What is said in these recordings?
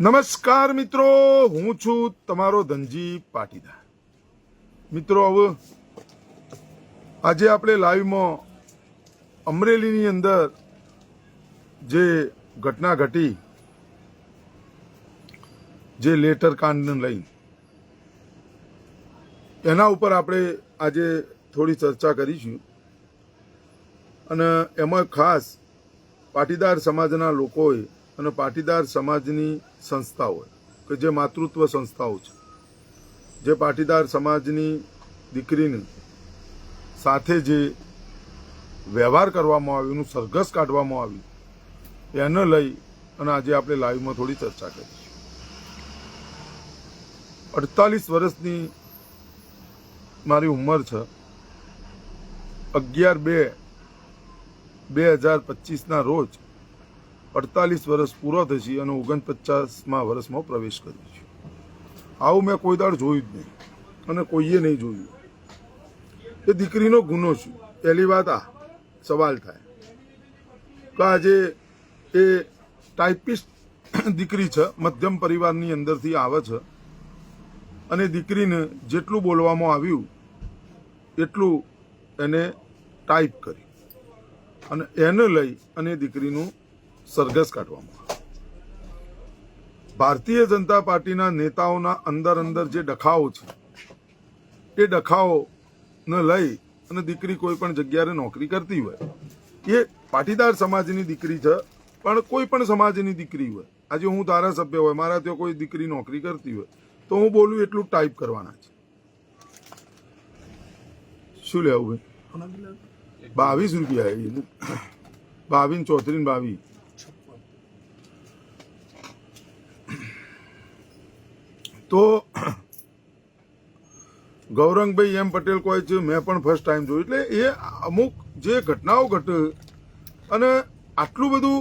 નમસ્કાર મિત્રો, હું છું તમારો ધનજી પાટીદાર. મિત્રો, હવે આજે આપણે લાઈવમાં અમરેલીની અંદર જે ઘટના ઘટી, જે લેટર કાંડને લઈ, એના ઉપર આપણે આજે થોડી ચર્ચા કરીશું. અને એમાં ખાસ પાટીદાર સમાજના લોકોએ અને પાટીદાર સમાજની સંસ્થાઓ કે જે માતૃત્વ સંસ્થાઓ છે. જે પાટીદાર સમાજની દીકરીની સાથે જે વ્યવહાર કરવામાં આવ્યો, એનું સરઘસ કાઢવામાં આવ્યું, એને લઈ અને આજે આપણે લાઈવમાં થોડી ચર્ચા કરીશું અડતાલીસ વર્ષની મારી ઉંમર છે. અગિયાર બે બે હજાર પચીસના રોજ અડતાલીસ વર્ષ પૂરો થશે અને ઓગણપચાસમાં વર્ષમાં પ્રવેશ કર્યો છે. આવું મેં કોઈ દાડ જોયું જ નહીં અને કોઈએ નહીં જોયું. એ દીકરીનો ગુનો છે. પહેલી વાત આ સવાલ થાય કે આજે એ ટાઈપિસ્ટ દીકરી છે, મધ્યમ પરિવારની અંદરથી આવે છે અને દીકરીને જેટલું બોલવામાં આવ્યું, એટલું એને ટાઈપ કરી અને એને લઈ અને દીકરીનું સરઘસ કાઢવામાં. ભારતીય જનતા પાર્ટીના નેતાઓના અંદર અંદર જે ડખાઓ છે એ ડખાઓને લઈ અને દીકરી કોઈ પણ જગ્યાએ નોકરી કરતી હોય. એ પાટીદાર સમાજની દીકરી છે, પણ કોઈ પણ સમાજની દીકરી હોય. આજે હું ધારાસભ્ય હોય, મારા ત્યાં કોઈ દીકરી નોકરી કરતી હોય, તો હું બોલું એટલું ટાઈપ કરવાના છે. શું લેવું ભાઈ? બાવીસ રૂપિયા બાવીસ ચોત્રીસ બાવીસ. તો ગૌરંગભાઈ એમ પટેલ કહે છે, મેં પણ ફર્સ્ટ ટાઈમ જોયું. એટલે એ અમુક જે ઘટનાઓ ઘટે અને આટલું બધું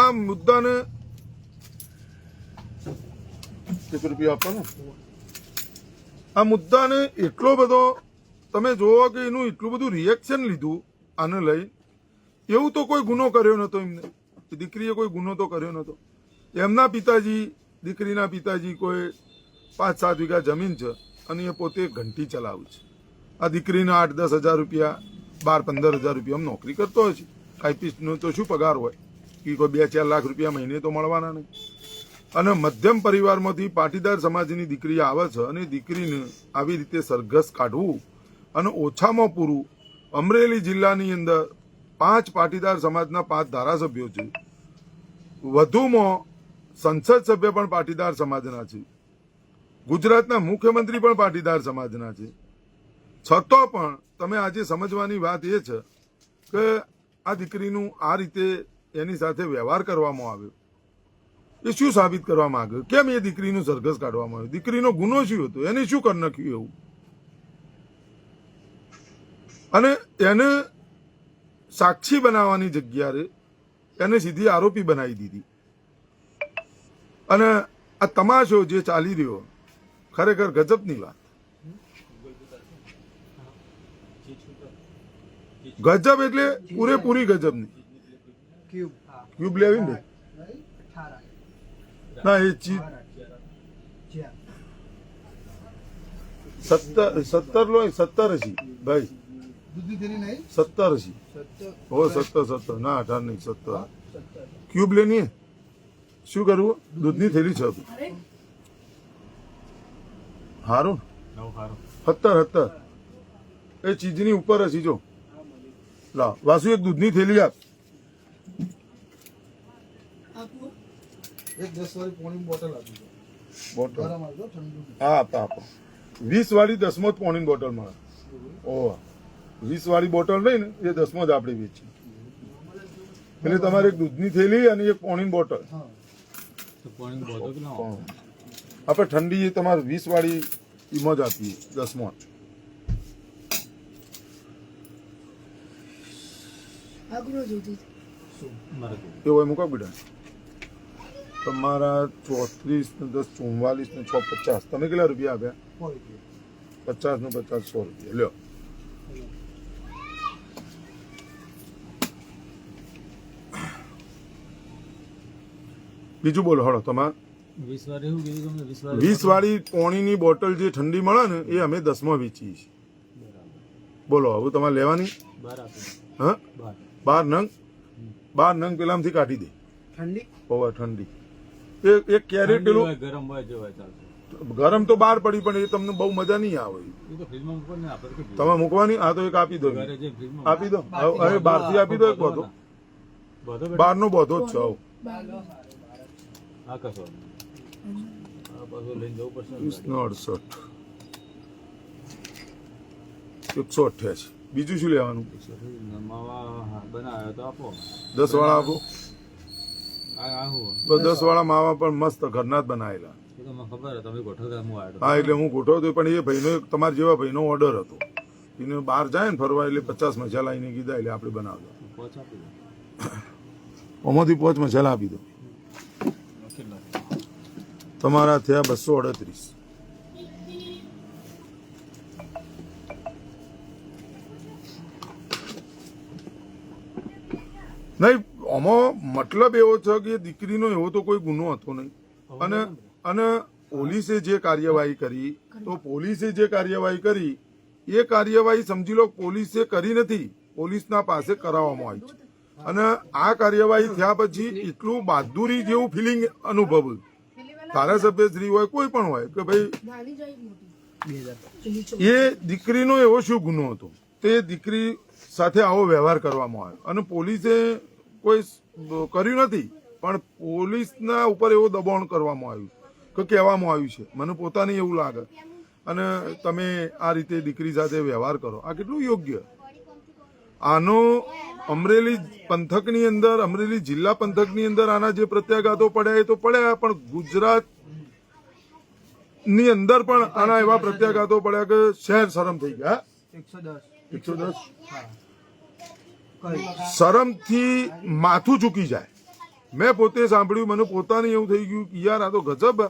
આ મુદ્દાને આ મુદ્દાને એટલો બધો તમે જોવો કે એનું એટલું બધું રિએક્શન લીધું આને લઈ. એવું તો કોઈ ગુનો કર્યો નહોતો એમને. દીકરીએ કોઈ ગુનો તો કર્યો નહોતો. એમના પિતાજી, દીકરીના પિતાજી કોઈ પાંચ સાત વીઘા જમીન છે અને એ પોતે ઘંટી ચલાવું છે. આ દીકરીને આઠ દસ હજાર રૂપિયા બાર પંદર હજાર રૂપિયા નોકરી કરતો હોય છે. ટાઈપિસ્ટનો તો શું પગાર હોય? કે કોઈ બે ચાર લાખ રૂપિયા મહિને તો મળવાના નહીં. અને મધ્યમ પરિવારમાંથી પાટીદાર સમાજની દીકરી આવે છે અને દીકરીને આવી રીતે સરઘસ કાઢવું અને ઓછામાં પૂરું અમરેલી જિલ્લાની અંદર પાંચ પાટીદાર સમાજના પાંચ ધારાસભ્યો છે. વધુમાં સંસદ સભ્ય પણ પાટીદાર સમાજના છે. ગુજરાતના મુખ્યમંત્રી પણ પાટીદાર સમાજના છે. છતાં પણ તમે આજે સમજવાની વાત એ છે કે આ દીકરીનું આ રીતે એની સાથે વ્યવહાર કરવામાં આવ્યો. એ શું સાબિત કરવા માંગ્યો કેમ એ દીકરીનું સરઘસ કાઢવામાં આવ્યું? દીકરીનો ગુનો શું હતો? એને શું કરી નાખ્યું એવું? અને એને સાક્ષી બનાવવાની જગ્યાએ એને સીધી આરોપી બનાવી દીધી. અને આ તમાશો જે ચાલી રહ્યો ખરેખર ગજબની વાત. ગજબ એટલે પૂરેપૂરી ગજબની. ક્યુબ લેવી ને ના, એ ચીજ. સત્તર સત્તર લો સત્તર હશી ભાઈ. સત્તર હશી ઓ, સત્તર સત્તર. ના, અઢાર નહીં, સત્તર. ક્યુબ લેની? શું કરવું? દૂધની થેલી છે. હારું? સત્તર સત્તર એ ચીજની ઉપર હશે જો. લા વાસુ એક દૂધની થેલી આપ. એક દસ વાળી પોણી બોટલ બોટલ. હા આપો આપો. વીસ વાળી દસમો જ પોણીની બોટલ મળે. ઓહ. વીસ વાળી બોટલ નહીં ને એ દસમો જ આપણે વેચી એટલે તમારે એક દૂધની થેલી અને એક પોણીની બોટલ. હા. આપણે ઠંડી તમારે વીસ વાળી ઈમો જ આપીએ દસમો જોતી હોય મૂકો બેટા તમારા ચોત્રીસ ને દસ ચુમ્માલીસ ને છ પચાસ. તમે કેટલા રૂપિયા આપ્યા? પચાસ ને પચાસ સો રૂપિયા. લ્યો. બીજું બોલો હળો તમારે. વીસ વાળી પોણીની બોટલ જે ઠંડી મળે ને એ અમે દસમાં વેચીએ છીએ. બોલો હવે તમારે લેવાની? બાર હા? બાર. બાર નંગ? બાર નંગ પેલામાંથી કાઢી દે. ઠંડી? ઓવર ઠંડી. એક એક કેરેટ પેલું ગરમ ગરમ તો બહાર પડી પણ એ તમને બહુ મજા નહીં આવે? તમે મૂકવાની આ તો એક આપી દો. આપી દો. હવે- હવે બહારથી આપી દો એક બધો. બધો નો બહારનો બધો જ છે હવે. એકસો અઠ્યાસી બીજું શું લેવાનું? દસ વાળા આપો દસ માવા પણ મસ્ત ઘરના જ બનાવેલા હું એટલે હું ગોઠવતો પણ એ ભાઈનો તમારા જેવા ભાઈનો ઓર્ડર હતો. એને બહાર જાય ને ફરવા એટલે પચાસ મસાલા એને કીધા એટલે આપણે બનાવતા. પહોંચ આપી દો. આમાંથી પાંચ મસાલા આપી દો. તમારા થયા બસો અડત્રીસ. નહીં આમાં મતલબ એવો છે કે દીકરીનો એવો તો કોઈ ગુનો હતો નહીં. અને અને પોલીસે જે કાર્યવાહી કરી તો પોલીસે જે કાર્યવાહી કરી એ કાર્યવાહી સમજી લો પોલીસે કરી નથી પોલીસના પાસે કરાવવામાં આવી છે. અને આ કાર્યવાહી થયા પછી એટલું બહાદુરી જેવું ફિલિંગ અનુભવ્યું ધારાસભ્ય શ્રી હોય કોઈ પણ હોય કે ભાઈ એ દીકરીનો એવો શું ગુનો હતો? તે દીકરી સાથે આવો વ્યવહાર કરવામાં આવ્યો. અને પોલીસે કોઈ કર્યું નથી પણ પોલીસના ઉપર એવો દબાણ કરવામાં આવ્યું કે કહેવામાં આવ્યું છે. મને પોતાને એવું લાગે. અને તમે આ રીતે દીકરી સાથે વ્યવહાર કરો. આ કેટલું યોગ્ય આનો અમરેલી પંથકની અંદર અમરેલી જિલ્લા પંથકની અંદર આના જે પ્રત્યાઘાતો પડ્યા એ તો પડ્યા પણ ગુજરાતની અંદર પણ આના એવા પ્રત્યાઘાતો પડ્યા કે શહેર શરમ થઈ ગયા. એકસો દસ. એકસો દસ શરમથી માથું ચૂકી જાય. મેં પોતે સાંભળ્યું મને પોતાને એવું થઈ ગયું કે યાર આ તો ગજબ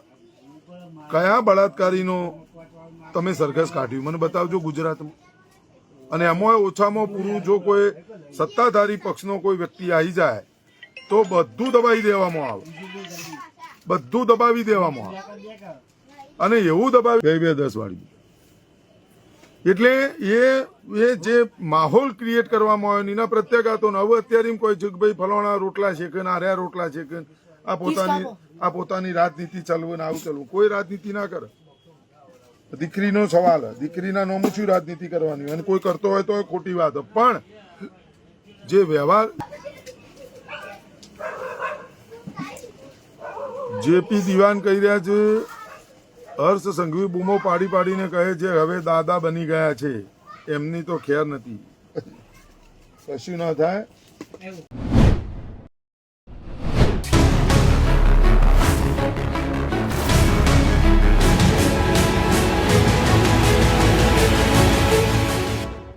કયા બળાત્કારીનો તમે સરઘસ કાઢ્યું? મને બતાવજો ગુજરાતમાં. અને એમાં ઓછામાં પૂરું જો કોઈ સત્તાધારી પક્ષનો કોઈ વ્યક્તિ આવી જાય તો બધું દબાવી દેવામાં આવે. બધું દબાવી દેવામાં આવે. અને એવું દબાવી બે બે દસ વાળી. એટલે એ એ જે માહોલ ક્રિએટ કરવામાં આવ્યો એના પ્રત્યાઘાતો ને હવે અત્યારે કોઈ જગભાઈ ફલાણા રોટલા છે કે આર્યા રોટલા છે કે આ પોતાની આ પોતાની રાજનીતિ ચાલવું ને આવું ચાલવું કોઈ રાજનીતિ ના કરે. દીકરીનો સવાલ, દીકરીના નોમું શું રાજનીતિ કરવાની. અને કોઈ કરતો હોય તો ખોટી વાત. પણ જે વ્યવહાર જેપી દિવાન કહી રહ્યા છે, હર્ષ સંઘવી બૂમો પાડી પાડીને કહે છે, હવે દાદા બની ગયા છે. એમની તો ખેર નથી. કશું ના થાય.